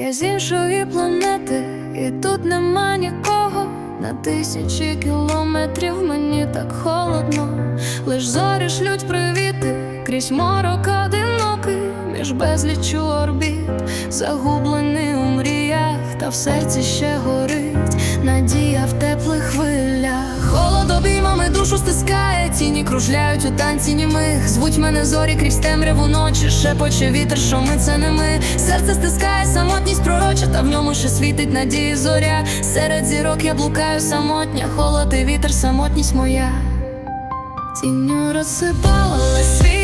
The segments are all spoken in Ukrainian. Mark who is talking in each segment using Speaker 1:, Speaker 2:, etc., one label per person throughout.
Speaker 1: Я з іншої планети, і тут нема нікого. На тисячі кілометрів мені так холодно. Лиш зорі шлють привіти, крізь морок одинокий, між безлічу орбіт, загублений у мріях, та в серці ще горить надія в теплих хвилях. Холод обіймами душу стискає, тіні кружляють у танці німих. Звуть мене зорі крізь темряву ночі, шепоче вітер, що ми це не ми. Серце стискає самотність пророча, та в ньому ще світить надії зоря. Серед зірок я блукаю самотня, холод і вітер, самотність моя. Тінню розсипала світла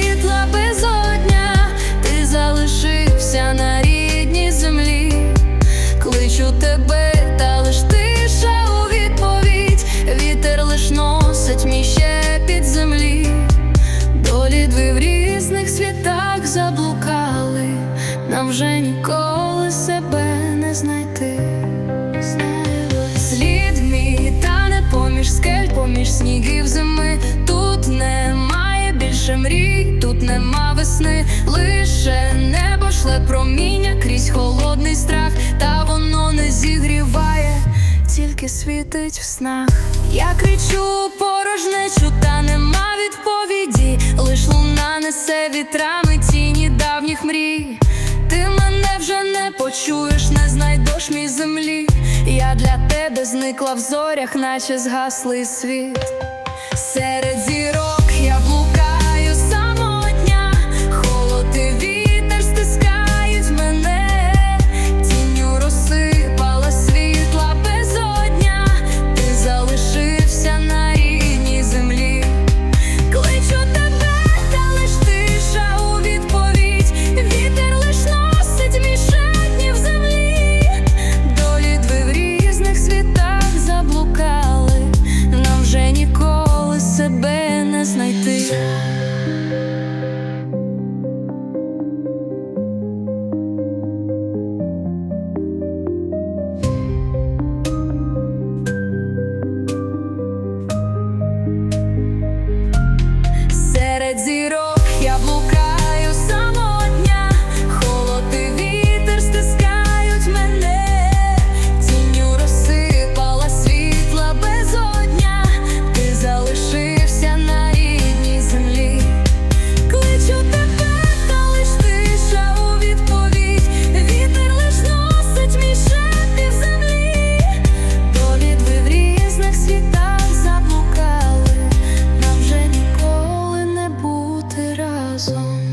Speaker 1: вже ніколи себе не знайти. Слід мій тане поміж скель, поміж снігів зими. Тут немає більше мрій, тут нема весни, лише небо шле проміння крізь холодний страх, та воно не зігріває, тільки світить в снах. Я кричу порожнечу, та нема відповіді, лиш луна несе вітрами почуєш, не знайдеш мій землі. Я для тебе зникла в зорях, наче згаслий світ. Серед song